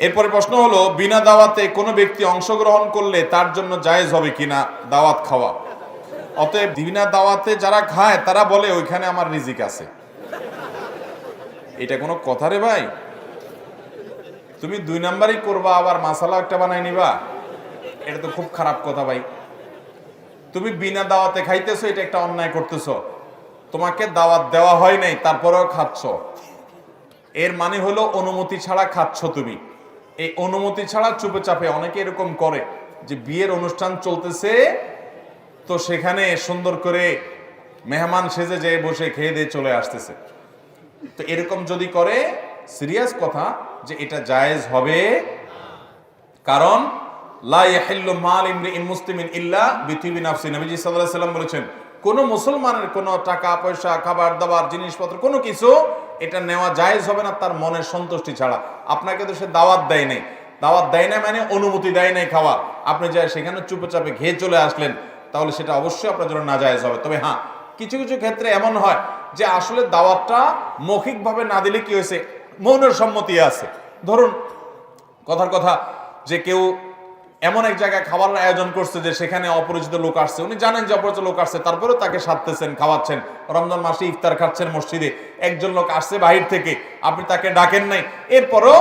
এরপরে প্রশ্ন হলো, বিনা দাওয়াতে কোনো ব্যক্তি অংশগ্রহণ করলে তার জন্য জায়েজ হবে কিনা দাওয়াত খাওয়া? অতএব বিনা দাওয়াতে যারা খায়, তারা বলে, ওইখানে আমার রিজিক আছে। এটা কোনো কথা রে ভাই? তুমি দুই নাম্বারই করবা, আবার মাসালা একটা বানাই নিবা? এটা তো খুব খারাপ কথা ভাই। তুমি বিনা দাওয়াতে খাইতেছো, এটা একটা অন্যায় করতেছো। তোমাকে দাওয়াত দেওয়া হয় নাই, তারপরেও খাচ্ছ। এর মানে হলো, অনুমতি ছাড়া খাচ্ছ তুমি। এই অনুমতি ছাড়া চুপে চাপে অনেকে এরকম করে যে বিয়ের অনুষ্ঠান চলতেছে, তো সেখানে সুন্দর করে মেহমান সেজে যেয়ে বসে খেয়ে দিয়ে চলে আসতেছে। তো এরকম যদি করে, সিরিয়াস কথা যে এটা জায়েজ হবে। কারণ, লা ইয়াহিল্লু মাল ইমরিইন মুসলিমিন ইল্লা বিতিবি নাফসি। নবীজি সাল্লাল্লাহু আলাইহি বলেছেন কোন মুসলমানের কোন টাকা, পয়সা, খাবার, দাবার, জিনিসপত্র, কোনো কিছু এটা নেওয়া জায়েজ হবে না, তার মনের সন্তুষ্টি ছাড়া। আপনাকে তো সে দাওয়াত দেয় নাই। দাওয়াত দেয় না মানে অনুমতি দেয় নাই খাওয়া। আপনি যা সেখানে চুপচাপে ঘেয়ে চলে আসলেন, তাহলে সেটা অবশ্যই আপনার জন্য না জায়েজ হবে। তবে হ্যাঁ কিছু কিছু ক্ষেত্রে এমন হয় যে আসলে দাওয়াতটা মৌখিকভাবে না দিলে কি হয়েছে? মৌনের সম্মতি আছে। ধরুন, কথার কথা যে কেউ এমন এক জায়গায় খাবার আয়োজন করছে যে সেখানে অপরিচিত লোক আসছে। উনি জানেন যে অপরিচিত লোক আসছে, তারপরেও তাকে সাধতেছেন খাওয়াচ্ছেন। রমজান মাসে ইফতার খাচ্ছেন মসজিদে। একজন লোক আসছে বাহির থেকে, আপনি তাকে ডাকেন নাই। এরপরও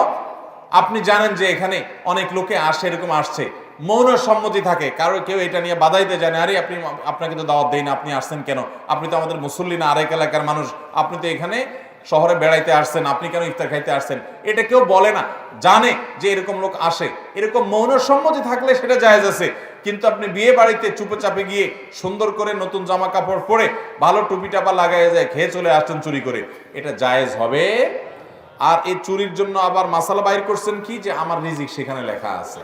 আপনি জানেন যে এখানে অনেক লোকে আসে, এরকম আসছে। মৌন সম্মতি থাকে, কারও কেউ এটা নিয়ে বাধাইতে জানে আরে, আপনি, আপনাকে তো দাওয়াত দেই না, আপনি আসছেন কেন? আপনি তো আমাদের মুসল্লি আরেক এলাকার মানুষ। আপনি তো এখানে শহরে বেড়াইতে আসছেন, আপনি কেন ইফতার খাইতে আসছেন? এটা কেউ বলে না। জানে যে এরকম লোক আসে। এরকম মৌন সম্মতি থাকলে সেটা জায়েজ আছে। কিন্তু আপনি বিয়ে বাড়িতে চুপে চাপে গিয়ে সুন্দর করে নতুন জামা কাপড় পরে ভালো টুপি টাপা লাগাই যায়, খেয়ে চলে আসছেন চুরি করে। এটা জায়েজ হবে। আর এই চুরির জন্য আবার মাসালা বাইর করছেন কি? যে আমার রিজিক সেখানে লেখা আছে।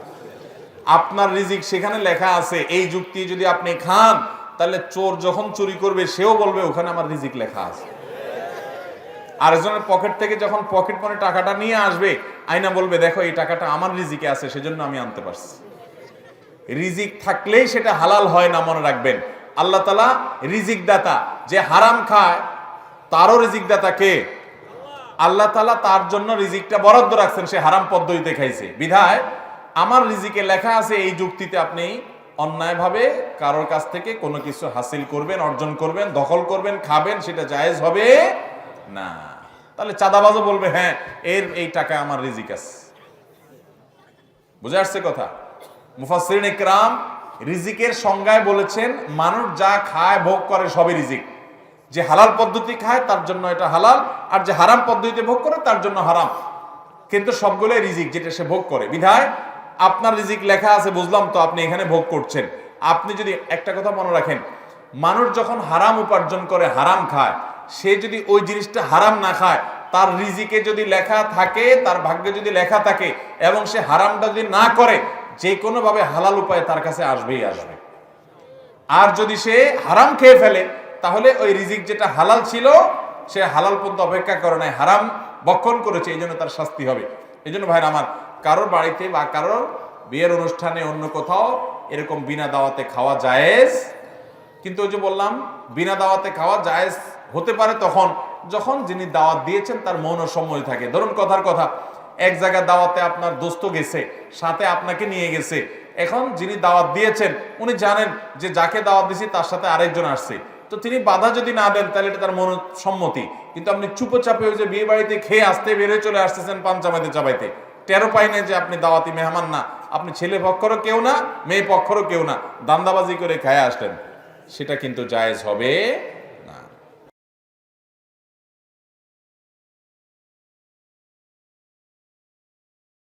আপনার রিজিক সেখানে লেখা আছে। এই যুক্তি যদি আপনি খান, তাহলে চোর যখন চুরি করবে, সেও বলবে, ওখানে আমার রিজিক লেখা আছে। আরেকজনের পকেট থেকে যখন পকেট মনে টাকাটা নিয়ে আসবে, আয়না বলবে, দেখো, এই টাকাটা আমার রিজিকে আছে, সেজন্য আমি আনতে পারছি। রিজিক থাকলেই সেটা হালাল হয় না, মনে রাখবেন। আল্লাহ তালা রিজিক দাতা যে হারাম খায়, তারও রিজিক দাতা কে? আল্লাহ তালা তার জন্য রিজিকটা বরাদ্দ রাখছেন, সে হারাম পদ্ধতিতে খাইছে। বিধায়, আমার রিজিকে লেখা আছে, এই যুক্তিতে আপনি অন্যায়ভাবে কারোর কাছ থেকে কোনো কিছু হাসিল করবেন, অর্জন করবেন, দখল করবেন, খাবেন, সেটা জায়েজ হবে না। তাহলে চাঁদাবাজও বলবে হ্যাঁ এর এই টাকা আমার রিজিক আছে। বুঝে আসছে কথা? মুফাসসিরিন ইকরাম রিজিকের সংজ্ঞায় বলেছেন, মানুষ যা খায়, ভোগ করে সবই রিজিক। যে হালাল পদ্ধতি খায়, তার জন্য এটা হালাল, আর যে হারাম পদ্ধতিতে ভোগ করে, তার জন্য হারাম। কিন্তু সবগুলোই রিজিক যেটা সে ভোগ করে। বিধায় আপনার রিজিক লেখা আছে, বুঝলাম তো আপনি এখানে ভোগ করছেন। আপনি যদি একটা কথা মনে রাখেন, মানুষ যখন হারাম উপার্জন করে, হারাম খায় সে যদি ওই জিনিসটা হারাম না খায়, তার রিজিকে যদি লেখা থাকে, তার ভাগ্যে যদি লেখা থাকে, এবং সে হারামটা যদি না করে, যে কোনোভাবে হালাল উপায়ে তার কাছে আসবেই আসবে। আর যদি সে হারাম খেয়ে ফেলে, তাহলে ওই রিজিক যেটা হালাল ছিল, সে হালাল পর্যন্ত অপেক্ষা করে নাই, হারাম বক্ষণ করেছে, এই জন্য তার শাস্তি হবে। এই জন্য ভাইরা আমার, কারোর বাড়িতে বা কারোর বিয়ের অনুষ্ঠানে অন্য কোথাও এরকম বিনা দাওয়াতে খাওয়া জায়েজ? কিন্তু ওই যে বললাম, বিনা দাওয়াতে খাওয়া জায়েজ হতে পারে তখন যখন যিনি দাওয়াত দিয়েছেন তার মৌন সম্মতি থাকে। ধরুন কথার কথা, এক জায়গায় দাওয়াতে আপনার দোস্ত গেছে, সাথে আপনাকে নিয়ে গেছে। এখন যিনি দাওয়াত দিয়েছেন, উনি জানেন যে যাকে দাওয়াত দিয়েছি তার সাথে আরেকজন আসছে। তো তিনি বাধা যদি না দেন, তাহলে এটা তার মন সম্মতি। কিন্তু আপনি চুপো চাপে ওই যে বিয়ে বাড়িতে খেয়ে আসতে বেরোয় চলে আসতেছেন পান চাবাইতে। চাবাইতে টেরো পাই না যে আপনি দাওয়াতি মেহমান না। আপনি ছেলে পক্ষরও কেউ না, মেয়ে পক্ষরও কেউ না। দান্দাবাজি করে খায় আসলেন। সেটা কিন্তু জায়েজ হবে